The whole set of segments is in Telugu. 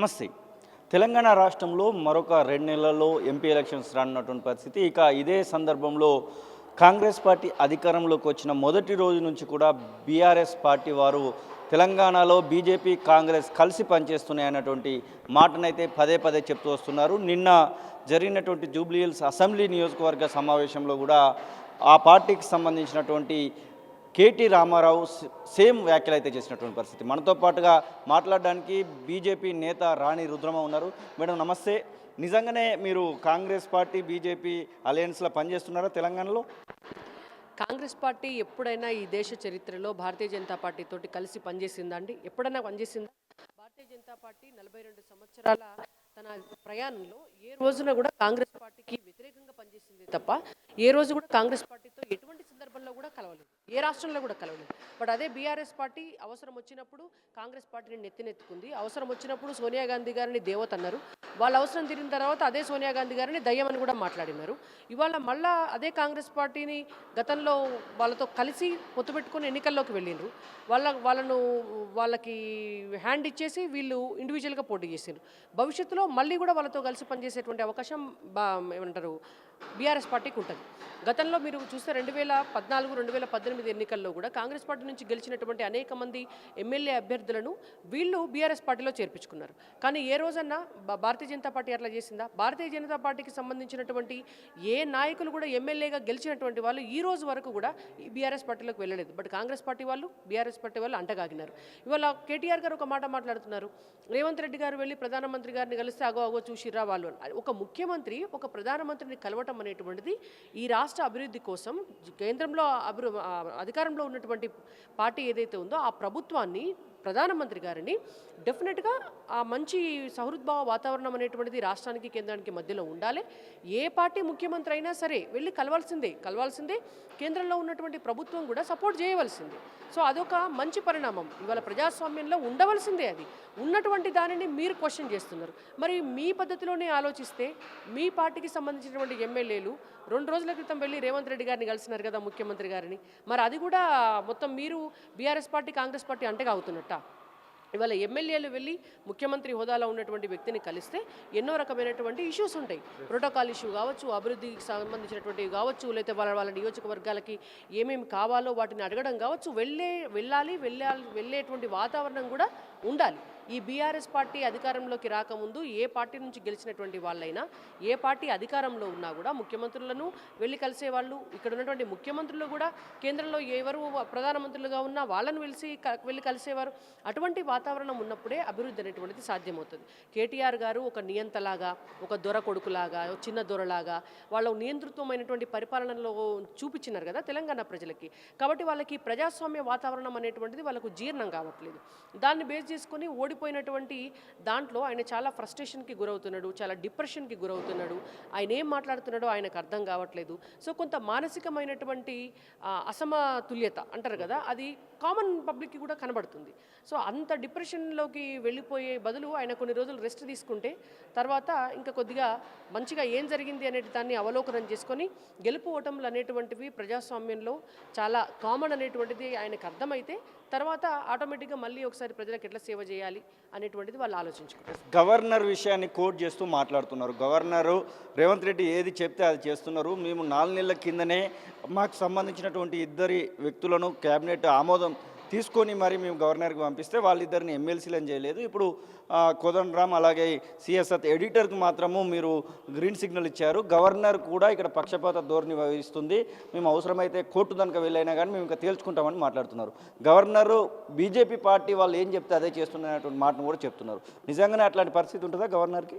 నమస్తే. తెలంగాణ రాష్ట్రంలో మరొక రెండు నెలల్లో ఎంపీ ఎలక్షన్స్ రానున్నటువంటి పరిస్థితి. ఇక ఇదే సందర్భంలో కాంగ్రెస్ పార్టీ అధికారంలోకి వచ్చిన మొదటి రోజు నుంచి కూడా బీఆర్ఎస్ పార్టీ వారు తెలంగాణలో బీజేపీ కాంగ్రెస్ కలిసి పనిచేస్తున్నాయన్నటువంటి మాటనైతే పదే పదే చెప్తూ వస్తున్నారు. నిన్న జరిగినటువంటి జూబ్లీహిల్స్ అసెంబ్లీ నియోజకవర్గ సమావేశంలో కూడా ఆ పార్టీకి సంబంధించినటువంటి కేటీ రామారావు సేమ్ వ్యాఖ్యలు అయితే చేసినటువంటి పరిస్థితి. మనతో పాటుగా మాట్లాడడానికి బీజేపీ నేత రాణి రుద్రమ ఉన్నారు. మేడం నమస్తే. నిజంగానే మీరు కాంగ్రెస్ పార్టీ బీజేపీ అలయన్స్లో పనిచేస్తున్నారా తెలంగాణలో? కాంగ్రెస్ పార్టీ ఎప్పుడైనా ఈ దేశ చరిత్రలో భారతీయ జనతా పార్టీ తోటి కలిసి పనిచేసిందా అండి? ఎప్పుడైనా పనిచేసిందా? భారతీయ జనతా పార్టీ నలభై రెండు సంవత్సరాల తన ప్రయాణంలో ఏ రోజున కూడా కాంగ్రెస్ పార్టీకి వ్యతిరేకంగా పనిచేసింది తప్ప ఏ రోజు కూడా కాంగ్రెస్ పార్టీతో ఎటువంటి సందర్భంలో కూడా కలవలేదు. ఏ రాష్ట్రంలో కూడా కలవలేదు. బట్ అదే బీఆర్ఎస్ పార్టీ అవసరం వచ్చినప్పుడు కాంగ్రెస్ పార్టీని నెత్తినెత్తుకుంది. అవసరం వచ్చినప్పుడు సోనియా గాంధీ గారిని దేవత అన్నారు. వాళ్ళ అవసరం తీరిన తర్వాత అదే సోనియా గాంధీ గారిని దయ్యమని కూడా మాట్లాడినారు. ఇవాళ మళ్ళా అదే కాంగ్రెస్ పార్టీని గతంలో వాళ్ళతో కలిసి పొత్తు పెట్టుకుని ఎన్నికల్లోకి వెళ్ళిండ్రు. వాళ్ళ వాళ్ళను వాళ్ళకి హ్యాండ్ ఇచ్చేసి వీళ్ళు ఇండివిజువల్గా పోటీ చేసిండ్రు. భవిష్యత్తులో మళ్ళీ కూడా వాళ్ళతో కలిసి పనిచేసేటువంటి అవకాశం బా ఏమంటారు బీఆర్ఎస్ పార్టీకి ఉంటుంది. గతంలో మీరు చూస్తే రెండు వేల పద్నాలుగు రెండు వేల పద్దెనిమిది ఎన్నికల్లో కూడా కాంగ్రెస్ పార్టీ నుంచి గెలిచినటువంటి అనేక మంది ఎమ్మెల్యే అభ్యర్థులను వీళ్ళు బీఆర్ఎస్ పార్టీలో చేర్పించుకున్నారు. కానీ ఏ రోజన్నా భా- భారతీయ జనతా పార్టీ అట్లా చేసిందా? భారతీయ జనతా పార్టీకి సంబంధించినటువంటి ఏ నాయకులు కూడా ఎమ్మెల్యేగా గెలిచినటువంటి వాళ్ళు ఈ రోజు వరకు కూడా ఈ బీఆర్ఎస్ పార్టీలోకి వెళ్ళలేదు. బట్ కాంగ్రెస్ పార్టీ వాళ్ళు బీఆర్ఎస్ పార్టీ వాళ్ళు అంటగాగినారు. ఇవాళ కేటీఆర్ గారు ఒక మాట మాట్లాడుతున్నారు. రేవంత్ రెడ్డి గారు వెళ్ళి ప్రధానమంత్రి గారిని కలిస్తే అగో అగో చూసిరా వాళ్ళు ఒక ముఖ్యమంత్రి ఒక ప్రధానమంత్రిని కలవటం అనేటువంటిది ఈ రాష్ట్ర అభివృద్ధి కోసం కేంద్రంలో అభివృ అధికారంలో ఉన్నటువంటి పార్టీ ఏదైతే ఉందో ఆ ప్రభుత్వాన్ని ప్రధానమంత్రి గారిని డెఫినెట్గా ఆ మంచి సహృద్భావ వాతావరణం అనేటువంటిది రాష్ట్రానికి కేంద్రానికి మధ్యలో ఉండాలి. ఏ పార్టీ ముఖ్యమంత్రి అయినా సరే వెళ్ళి కలవాల్సిందే కలవాల్సిందే. కేంద్రంలో ఉన్నటువంటి ప్రభుత్వం కూడా సపోర్ట్ చేయవలసిందే. సో అదొక మంచి పరిణామం. ఇవాళ ప్రజాస్వామ్యంలో ఉండవలసిందే అది. ఉన్నటువంటి దానిని మీరు క్వశ్చన్ చేస్తున్నారు. మరి మీ పద్ధతిలోనే ఆలోచిస్తే మీ పార్టీకి సంబంధించినటువంటి ఎమ్మెల్యేలు రెండు రోజుల క్రితం వెళ్ళి రేవంత్ రెడ్డి గారిని కలిసినారు కదా ముఖ్యమంత్రి గారిని. మరి అది కూడా మొత్తం మీరు బీఆర్ఎస్ పార్టీ కాంగ్రెస్ పార్టీ అంటగా అవుతున్నట్టు. ఇవాళ ఎమ్మెల్యేలు వెళ్ళి ముఖ్యమంత్రి హోదాలో ఉన్నటువంటి వ్యక్తిని కలిస్తే ఎన్నో రకమైనటువంటి ఇష్యూస్ ఉంటాయి. ప్రోటోకాల్ ఇష్యూ కావచ్చు అభివృద్ధికి సంబంధించినటువంటివి కావచ్చు లేకపోతే వాళ్ళ వాళ్ళ నియోజకవర్గాలకి ఏమేమి కావాలో వాటిని అడగడం కావచ్చు వెళ్ళే వెళ్ళాలి వెళ్ళాలి వెళ్ళేటువంటి వాతావరణం కూడా ఉండాలి. ఈ బీఆర్ఎస్ పార్టీ అధికారంలోకి రాకముందు ఏ పార్టీ నుంచి గెలిచినటువంటి వాళ్ళైనా ఏ పార్టీ అధికారంలో ఉన్నా కూడా ముఖ్యమంత్రులను వెళ్ళి కలిసేవాళ్ళు ఇక్కడ ఉన్నటువంటి ముఖ్యమంత్రులు కూడా కేంద్రంలో ఎవరు ప్రధానమంత్రులుగా ఉన్నా వాళ్ళను వెలిసి వెళ్ళి కలిసేవారు. అటువంటి వాతావరణం ఉన్నప్పుడే అభివృద్ధి అనేటువంటిది సాధ్యమవుతుంది. కేటీఆర్ గారు ఒక నియంతలాగా ఒక దొర కొడుకులాగా చిన్న దొరలాగా వాళ్ళ నియంతృత్వమైనటువంటి పరిపాలనలో చూపించినారు కదా తెలంగాణ ప్రజలకి. కాబట్టి వాళ్ళకి ప్రజాస్వామ్య వాతావరణం అనేటువంటిది వాళ్ళకు జీర్ణం కావట్లేదు. దాన్ని బేస్ చేసుకొని ఓడిపోయినటువంటి దాంట్లో ఆయన చాలా ఫ్రస్ట్రేషన్కి గురవుతున్నాడు చాలా డిప్రెషన్కి గురవుతున్నాడు. ఆయన ఏం మాట్లాడుతున్నాడో ఆయనకు అర్థం కావట్లేదు. సో కొంత మానసికమైనటువంటి అసమతుల్యత అంటారు కదా అది కామన్ పబ్లిక్కి కూడా కనబడుతుంది. సో అంత డిప్రెషన్లోకి వెళ్ళిపోయే బదులు ఆయన కొన్ని రోజులు రెస్ట్ తీసుకుంటే తర్వాత ఇంకా కొద్దిగా మంచిగా ఏం జరిగింది అనే దాన్ని అవలోకనం చేసుకొని గెలుపు ఓటములు అనేటువంటివి ప్రజాస్వామ్యంలో చాలా కామన్ అనేటువంటిది ఆయనకు అర్థమైతే తర్వాత ఆటోమేటిక్గా మళ్ళీ ఒకసారి ప్రజలకు ఎట్లా సేవ చేయాలి అనేటువంటిది వాళ్ళు ఆలోచించుకుంటారు. గవర్నర్ విషయాన్ని కోట్ చేస్తూ మాట్లాడుతున్నారు. గవర్నరు రేవంత్ రెడ్డి ఏది చెప్తే అది చేస్తున్నారు. మేము నాలుగు నెలల కిందనే మాకు సంబంధించినటువంటి ఇద్దరి వ్యక్తులను క్యాబినెట్ ఆమోదం తీసుకొని మరి మేము గవర్నర్కి పంపిస్తే వాళ్ళిద్దరిని ఎమ్మెల్సీలను చేయలేదు. ఇప్పుడు కోదండరామ్ అలాగే సిఎస్ఎత్ ఎడిటర్కి మాత్రము మీరు గ్రీన్ సిగ్నల్ ఇచ్చారు. గవర్నర్ కూడా ఇక్కడ పక్షపాత ధోరణి వహిస్తుంది. మేము అవసరమైతే కోర్టు దానికి వెళ్ళైనా కానీ మేము ఇంకా తేల్చుకుంటామని మాట్లాడుతున్నారు. గవర్నరు బీజేపీ పార్టీ వాళ్ళు ఏం చెప్తే అదే చేస్తున్నటువంటి మాటను కూడా చెప్తున్నారు. నిజంగానే అట్లాంటి పరిస్థితి ఉంటుందా గవర్నర్కి?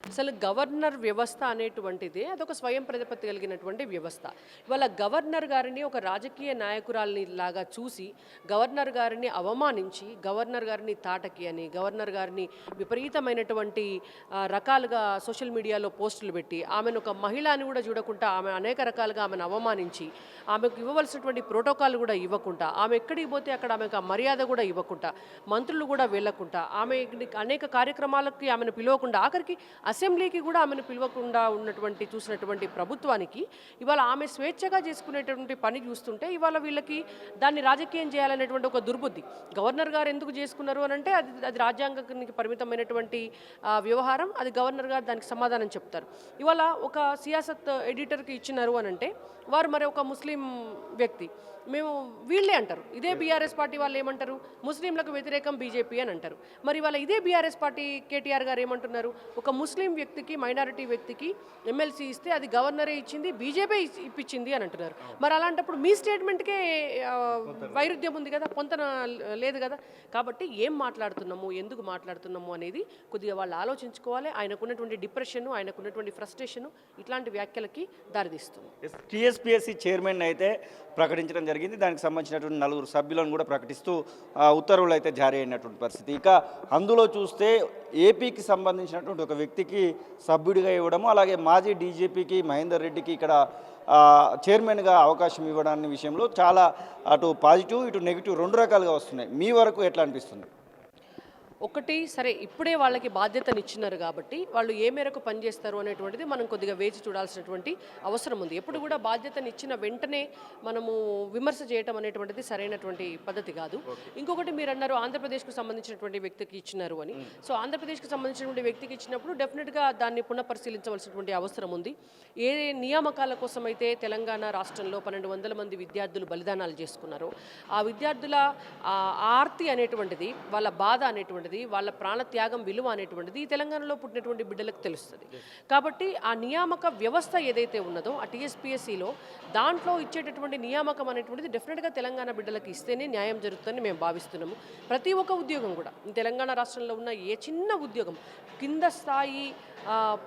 అసలు గవర్నర్ వ్యవస్థ అనేటువంటిది అదొక స్వయం ప్రతిపత్తి కలిగినటువంటి వ్యవస్థ. ఇవాళ గవర్నర్ గారిని ఒక రాజకీయ నాయకురాల్ని లాగా చూసి గవర్నర్ గారిని అవమానించి గవర్నర్ గారిని తాటకి అని గవర్నర్ గారిని విపరీతమైనటువంటి రకాలుగా సోషల్ మీడియాలో పోస్టులు పెట్టి ఆమెను ఒక మహిళ అని కూడా చూడకుండా ఆమె అనేక రకాలుగా ఆమెను అవమానించి ఆమెకు ఇవ్వవలసినటువంటి ప్రోటోకాల్ కూడా ఇవ్వకుండా ఆమె ఎక్కడికి పోతే అక్కడ ఆమెకు ఆ మర్యాద కూడా ఇవ్వకుండా మంత్రులు కూడా వెళ్ళకుండా ఆమె అనేక కార్యక్రమాలకి ఆమెను పిలవకుండా ఆఖరికి అసెంబ్లీకి కూడా ఆమెను పిలవకుండా ఉన్నటువంటి చూసినటువంటి ప్రభుత్వానికి ఇవాళ ఆమె స్వేచ్ఛగా చేసుకునేటువంటి పని చూస్తుంటే ఇవాళ వీళ్ళకి దాన్ని రాజకీయం చేయాలనేటువంటి ఒక దుర్బుద్ధి. గవర్నర్ గారు ఎందుకు చేసుకున్నారు అని అంటే అది అది రాజ్యాంగానికి పరిమితమైనటువంటి వ్యవహారం. అది గవర్నర్ గారు దానికి సమాధానం చెప్తారు. ఇవాళ ఒక సియాసత్ ఎడిటర్కి ఇచ్చినారు అని అంటే వారు మరి ఒక ముస్లిం వ్యక్తి. మేము వీళ్ళే అంటారు. ఇదే బీఆర్ఎస్ పార్టీ వాళ్ళు ఏమంటారు? ముస్లింలకు వ్యతిరేకం బీజేపీ అని అంటారు. మరి ఇవాళ ఇదే బీఆర్ఎస్ పార్టీ కేటీఆర్ గారు ఏమంటున్నారు? ఒక ముస్లిం వ్యక్తికి మైనారిటీ వ్యక్తికి ఎమ్మెల్సీ ఇస్తే అది గవర్నరే ఇచ్చింది బీజేపీ ఇప్పించింది అని అంటున్నారు. మరి అలాంటప్పుడు మీ స్టేట్మెంట్కే వైరుధ్యం ఉంది కదా పొంతన లేదు కదా. కాబట్టి ఏం మాట్లాడుతున్నాము ఎందుకు మాట్లాడుతున్నాము అనేది కొద్దిగా వాళ్ళు ఆలోచించుకోవాలి. ఆయనకున్నటువంటి డిప్రెషన్ ఆయనకున్నటువంటి ఫ్రస్ట్రేషన్ ఇట్లాంటి వ్యాఖ్యలకి దారితీస్తుంది. టీఎస్పీఎస్సీ చైర్మన్ అయితే ప్రకటించడం జరిగింది. దానికి సంబంధించినటువంటి నలుగురు సభ్యులను కూడా ప్రకటిస్తూ ఉత్తర్వులు అయితే జారీ అయినటువంటి పరిస్థితి. ఇక అందులో చూస్తే ఏపీకి సంబంధించినటువంటి ఒక వ్యక్తికి సభ్యుడిగా ఇవ్వడము అలాగే మాజీ డీజీపీకి మహేందర్ రెడ్డికి ఇక్కడ చైర్మన్గా అవకాశం ఇవ్వడాన్ని విషయంలో చాలా అటు పాజిటివ్ ఇటు నెగిటివ్ రెండు రకాలుగా వస్తున్నాయి. మీ వరకు ఎట్లా అనిపిస్తుంది? ఒకటి సరే ఇప్పుడే వాళ్ళకి బాధ్యతను ఇచ్చినారు కాబట్టి వాళ్ళు ఏ మేరకు పనిచేస్తారు అనేటువంటిది మనం కొద్దిగా వేచి చూడాల్సినటువంటి అవసరం ఉంది. ఎప్పుడు కూడా బాధ్యతను ఇచ్చిన వెంటనే మనము విమర్శ చేయటం అనేటువంటిది సరైనటువంటి పద్ధతి కాదు. ఇంకొకటి మీరు అన్నారు ఆంధ్రప్రదేశ్కు సంబంధించినటువంటి వ్యక్తికి ఇచ్చినారు అని. సో ఆంధ్రప్రదేశ్కి సంబంధించినటువంటి వ్యక్తికి ఇచ్చినప్పుడు డెఫినెట్గా దాన్ని పునఃపరిశీలించవలసినటువంటి అవసరం ఉంది. ఏ నియామకాల కోసం అయితే తెలంగాణ రాష్ట్రంలో పన్నెండు వందల మంది విద్యార్థులు బలిదానాలు చేసుకున్నారో ఆ విద్యార్థుల ఆర్తి అనేటువంటిది వాళ్ళ బాధ అనేటువంటిది వాళ్ళ ప్రాణత్యాగం విలువ అనేటువంటిది ఈ తెలంగాణలో పుట్టినటువంటి బిడ్డలకు తెలుస్తుంది. కాబట్టి ఆ నియామక వ్యవస్థ ఏదైతే ఉన్నదో ఆ టీఎస్పీఎస్సిలో దాంట్లో ఇచ్చేటటువంటి నియామకం అనేటువంటిది డెఫినెట్గా తెలంగాణ బిడ్డలకు ఇస్తేనే న్యాయం జరుగుతుందని మేము భావిస్తున్నాము. ప్రతి ఒక్క ఉద్యోగం కూడా తెలంగాణ రాష్ట్రంలో ఉన్న ఏ చిన్న ఉద్యోగం కింద స్థాయి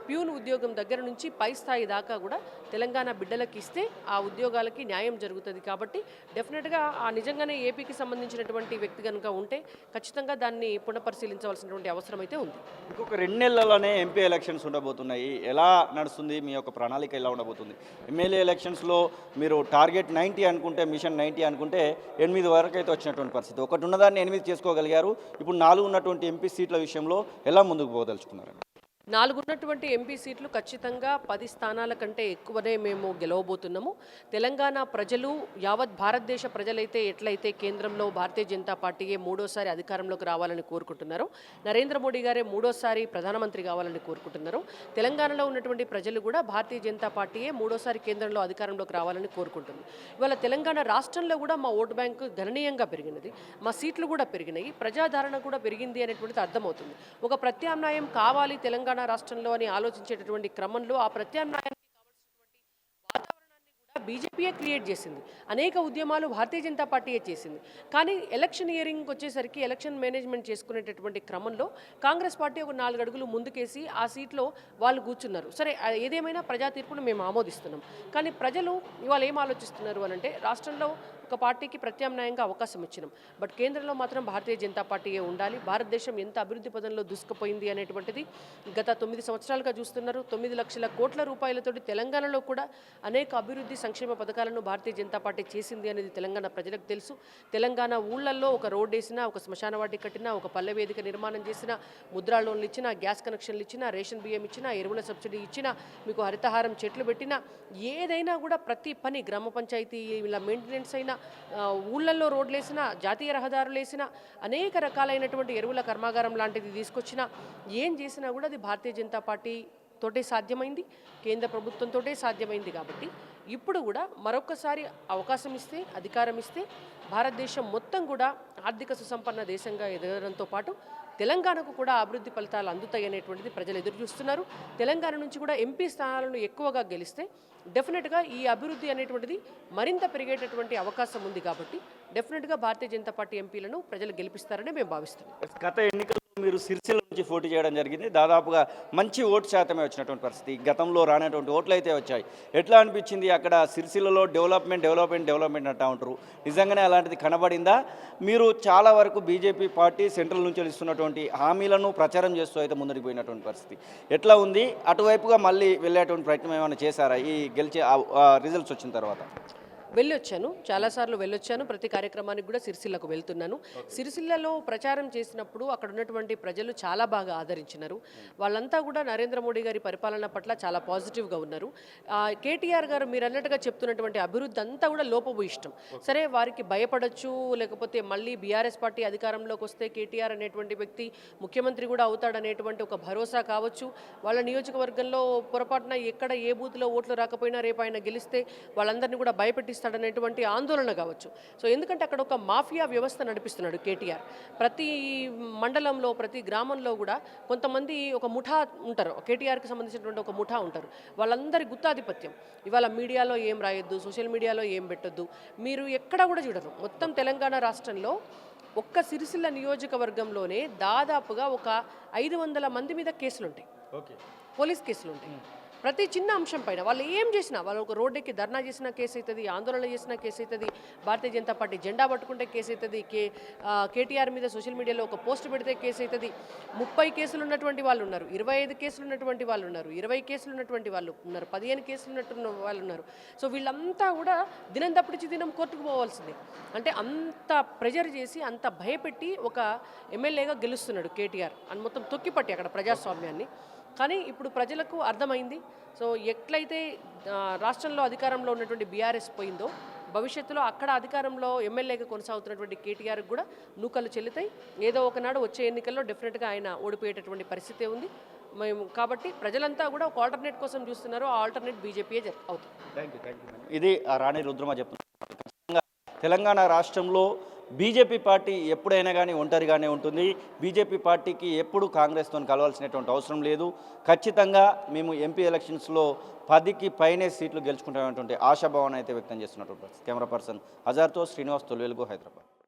ప్యూన్ ఉద్యోగం దగ్గర నుంచి పై స్థాయి దాకా కూడా తెలంగాణ బిడ్డలకు ఇస్తే ఆ ఉద్యోగాలకి న్యాయం జరుగుతుంది. కాబట్టి డెఫినెట్గా ఆ నిజంగానే ఏపీకి సంబంధించినటువంటి వ్యక్తి కనుక ఉంటే ఖచ్చితంగా దాన్ని పునఃపరిశీలించవలసినటువంటి అవసరం అయితే ఉంది. ఇంకొక రెండు నెలల్లోనే ఎంపీ ఎలక్షన్స్ ఉండబోతున్నాయి. ఎలా నడుస్తుంది? మీ యొక్క ప్రణాళిక ఎలా ఉండబోతుంది? ఎమ్మెల్యే ఎలక్షన్స్లో మీరు టార్గెట్ నైంటీ అనుకుంటే మిషన్ నైంటీ అనుకుంటే ఎనిమిది వరకు అయితే వచ్చినటువంటి పరిస్థితి. ఒకటి ఉన్నదాన్ని ఎనిమిది చేసుకోగలిగారు. ఇప్పుడు నాలుగు ఉన్నటువంటి ఎంపీ సీట్ల విషయంలో ఎలా ముందుకు పోదలుచుకున్నారు? నాలుగున్నటువంటి ఎంపీ సీట్లు ఖచ్చితంగా పది స్థానాల కంటే ఎక్కువనే మేము గెలవబోతున్నాము. తెలంగాణ ప్రజలు యావత్ భారతదేశ ప్రజలైతే ఎట్లయితే కేంద్రంలో భారతీయ జనతా పార్టీయే మూడోసారి అధికారంలోకి రావాలని కోరుకుంటున్నారు నరేంద్ర మోడీ గారే మూడోసారి ప్రధానమంత్రి కావాలని కోరుకుంటున్నారు. తెలంగాణలో ఉన్నటువంటి ప్రజలు కూడా భారతీయ జనతా పార్టీయే మూడోసారి కేంద్రంలో అధికారంలోకి రావాలని కోరుకుంటుంది ఇవాళ తెలంగాణ రాష్ట్రంలో కూడా మా ఓటు బ్యాంకు గణనీయంగా పెరిగినది మా సీట్లు కూడా పెరిగినాయి ప్రజాదరణ కూడా పెరిగింది అనేటువంటిది అర్థమవుతుంది. ఒక ప్రత్యామ్నాయం కావాలి తెలంగాణ రాష్ట్రంలో అని ఆలోచించేటటువంటి క్రమంలో ఆ ప్రత్యామ్నాయానికి వాతావరణాన్ని కూడా బీజేపీయే క్రియేట్ చేసింది. అనేక ఉద్యమాలు భారతీయ జనతా పార్టీయే చేసింది. కానీ ఎలక్షన్ ఇయరింగ్కి వచ్చేసరికి ఎలక్షన్ మేనేజ్మెంట్ చేసుకునేటటువంటి క్రమంలో కాంగ్రెస్ పార్టీ ఒక నాలుగు అడుగులు ముందుకేసి ఆ సీట్లో వాళ్ళు కూర్చున్నారు. సరే ఏదేమైనా ప్రజా తీర్పును మేము ఆమోదిస్తున్నాం. కానీ ప్రజలు ఇవాళ ఏం ఆలోచిస్తున్నారు అని అంటే రాష్ట్రంలో ఒక పార్టీకి ప్రత్యామ్నాయంగా అవకాశం ఇచ్చినాం బట్ కేంద్రంలో మాత్రం భారతీయ జనతా పార్టీయే ఉండాలి. భారతదేశం ఎంత అభివృద్ధి పదంలో దూసుకుపోయింది అనేటువంటిది గత తొమ్మిది సంవత్సరాలుగా చూస్తున్నారు. తొమ్మిది లక్షల కోట్ల రూపాయలతోటి తెలంగాణలో కూడా అనేక అభివృద్ధి సంక్షేమ పథకాలను భారతీయ జనతా పార్టీ చేసింది అనేది తెలంగాణ ప్రజలకు తెలుసు. తెలంగాణ ఊళ్ళల్లో ఒక రోడ్ వేసినా ఒక శ్మశాన వాటి కట్టినా ఒక పల్లె వేదిక నిర్మాణం చేసినా ముద్రా లోన్లు ఇచ్చినా గ్యాస్ కనెక్షన్లు ఇచ్చినా రేషన్ బియ్యం ఇచ్చినా ఎరువుల సబ్సిడీ ఇచ్చినా మీకు హరితహారం చెట్లు పెట్టినా ఏదైనా కూడా ప్రతి పని గ్రామ పంచాయతీ ఇలా మెయింటెనెన్స్ అయినా వేసినా ఊళ్ళల్లో రోడ్లు వేసినా జాతీయ రహదారులు వేసినా అనేక రకాలైనటువంటి ఎరువుల కర్మాగారం లాంటిది తీసుకొచ్చినా ఏం చేసినా కూడా అది భారతీయ జనతా పార్టీ తోటే సాధ్యమైంది కేంద్ర ప్రభుత్వంతోటే సాధ్యమైంది కాబట్టి ఇప్పుడు కూడా మరొకసారి అవకాశం ఇస్తే అధికారం ఇస్తే భారతదేశం మొత్తం కూడా ఆర్థిక సుసంపన్న దేశంగా ఎదగడంతో పాటు తెలంగాణకు కూడా అభివృద్ధి ఫలితాలు అందుతాయి అనేటువంటిది ప్రజలు ఎదురు చూస్తున్నారు. తెలంగాణ నుంచి కూడా ఎంపీ స్థానాలను ఎక్కువగా గెలిస్తే డెఫినెట్గా ఈ అభివృద్ధి అనేటువంటిది మరింత పెరిగేటటువంటి అవకాశం ఉంది కాబట్టి డెఫినెట్గా భారతీయ జనతా పార్టీ ఎంపీలను ప్రజలు గెలిపిస్తారని మేము భావిస్తున్నాం. గత ఎన్నికల మీరు సిరిసిల్ల నుంచి పోటీ చేయడం జరిగింది. దాదాపుగా మంచి ఓటు శాతమే వచ్చినటువంటి పరిస్థితి. గతంలో రానటువంటి ఓట్లు అయితే వచ్చాయి. ఎట్లా అనిపించింది అక్కడ సిరిసిల్లలో డెవలప్మెంట్ డెవలప్మెంట్ డెవలప్మెంట్ అంటా ఉంటారు. నిజంగానే అలాంటిది కనబడిందా? మీరు చాలా వరకు బీజేపీ పార్టీ సెంట్రల్ నుంచి ఇస్తున్నటువంటి హామీలను ప్రచారం చేస్తూ అయితే ముందుకు పోయినటువంటి పరిస్థితి. ఎట్లా ఉంది? అటువైపుగా మళ్ళీ వెళ్ళేటువంటి ప్రయత్నం ఏమైనా చేశారా? ఈ గెలిచే రిజల్ట్స్ వచ్చిన తర్వాత. వెళ్ళొచ్చాను చాలాసార్లు వెళ్ళొచ్చాను. ప్రతి కార్యక్రమానికి కూడా సిరిసిల్లకు వెళ్తున్నాను. సిరిసిల్లలో ప్రచారం చేసినప్పుడు అక్కడ ఉన్నటువంటి ప్రజలు చాలా బాగా ఆదరించినారు. వాళ్ళంతా కూడా నరేంద్ర మోడీ గారి పరిపాలన పట్ల చాలా పాజిటివ్గా ఉన్నారు. కేటీఆర్ గారు మీరు అన్నట్టుగా చెప్తున్నటువంటి అభివృద్ధి అంతా కూడా లోపభూయిష్టం సరే వారికి భయపడొచ్చు లేకపోతే మళ్ళీ బీఆర్ఎస్ పార్టీ అధికారంలోకి వస్తే కేటీఆర్ అనేటువంటి వ్యక్తి ముఖ్యమంత్రి కూడా అవుతాడనేటువంటి ఒక భరోసా కావచ్చు. వాళ్ళ నియోజకవర్గంలో పొరపాటున ఎక్కడ ఏ బూత్లో ఓట్లు రాకపోయినా రేపు ఆయన గెలిస్తే వాళ్ళందరినీ కూడా భయపెట్టిస్తాడనేటువంటి ఆందోళన కావచ్చు. సో ఎందుకంటే అక్కడ ఒక మాఫియా వ్యవస్థ నడిపిస్తున్నాడు కేటీఆర్. ప్రతి మండలంలో ప్రతి గ్రామంలో కూడా కొంతమంది ఒక ముఠా ఉంటారు. కేటీఆర్కి సంబంధించినటువంటి ఒక ముఠా ఉంటారు. వాళ్ళందరి గుత్తాధిపత్యం. ఇవాళ మీడియాలో ఏం రాయొద్దు సోషల్ మీడియాలో ఏం పెట్టొద్దు మీరు ఎక్కడ కూడా చూడరు. మొత్తం తెలంగాణ రాష్ట్రంలో ఒక్క సిరిసిల్ల నియోజకవర్గంలోనే దాదాపుగా ఒక ఐదు వందల మంది మీద కేసులు ఉంటాయి ఓకే. పోలీస్ కేసులు ఉంటాయి ప్రతి చిన్న అంశం పైన వాళ్ళు ఏం చేసినా వాళ్ళు ఒక రోడ్డుకి ధర్నా చేసిన కేసు అవుతుంది ఆందోళన చేసిన కేసు అవుతుంది భారతీయ జనతా పార్టీ జెండా పట్టుకుంటే కేసు అవుతుంది కే కేటీఆర్ మీద సోషల్ మీడియాలో ఒక పోస్ట్ పెడితే కేసు అవుతుంది ముప్పై కేసులు ఉన్నటువంటి వాళ్ళు ఉన్నారు ఇరవై ఐదు కేసులు ఉన్నటువంటి వాళ్ళు ఉన్నారు ఇరవై కేసులు ఉన్నటువంటి వాళ్ళు ఉన్నారు పదిహేను కేసులు ఉన్నట్టు వాళ్ళు ఉన్నారు సో వీళ్ళంతా కూడా దినం తప్పించి దినం కోర్టుకు పోవాల్సిందే. అంటే అంత ప్రెజర్ చేసి అంత భయపెట్టి ఒక ఎమ్మెల్యేగా గెలుస్తున్నాడు కేటీఆర్. అని మొత్తం తొక్కిపట్టి అక్కడ ప్రజాస్వామ్యాన్ని. కానీ ఇప్పుడు ప్రజలకు అర్థమైంది. సో ఎట్లయితే రాష్ట్రంలో అధికారంలో ఉన్నటువంటి బీఆర్ఎస్ పోయిందో భవిష్యత్తులో అక్కడ అధికారంలో ఎమ్మెల్యేగా కొనసాగుతున్నటువంటి కేటీఆర్ కూడా నూకలు చెల్లుతాయి. ఏదో ఒకనాడు వచ్చే ఎన్నికల్లో డెఫినెట్గా ఆయన ఓడిపోయేటటువంటి పరిస్థితి ఉంది. మేము కాబట్టి ప్రజలంతా కూడా ఒక ఆల్టర్నేట్ కోసం చూస్తున్నారు. ఆ ఆల్టర్నేట్ బీజేపీయే అవుతుంది. థ్యాంక్ యూ థ్యాంక్ యూ ఇది రాణి రుద్రమ చెప్తున్నారు తెలంగాణ రాష్ట్రంలో బీజేపీ పార్టీ ఎప్పుడైనా కానీ ఒంటరిగానే ఉంటుంది. బీజేపీ పార్టీకి ఎప్పుడు కాంగ్రెస్తో కలవాల్సినటువంటి అవసరం లేదు. ఖచ్చితంగా మేము ఎంపీ ఎలక్షన్స్లో పదికి పైనే సీట్లు గెలుచుకుంటామనేటువంటి ఆశాభావాన్ని అయితే వ్యక్తం చేస్తున్నటువంటి కెమెరా పర్సన్ హజార్తో శ్రీనివాస్ తొలివెలుగు హైదరాబాద్.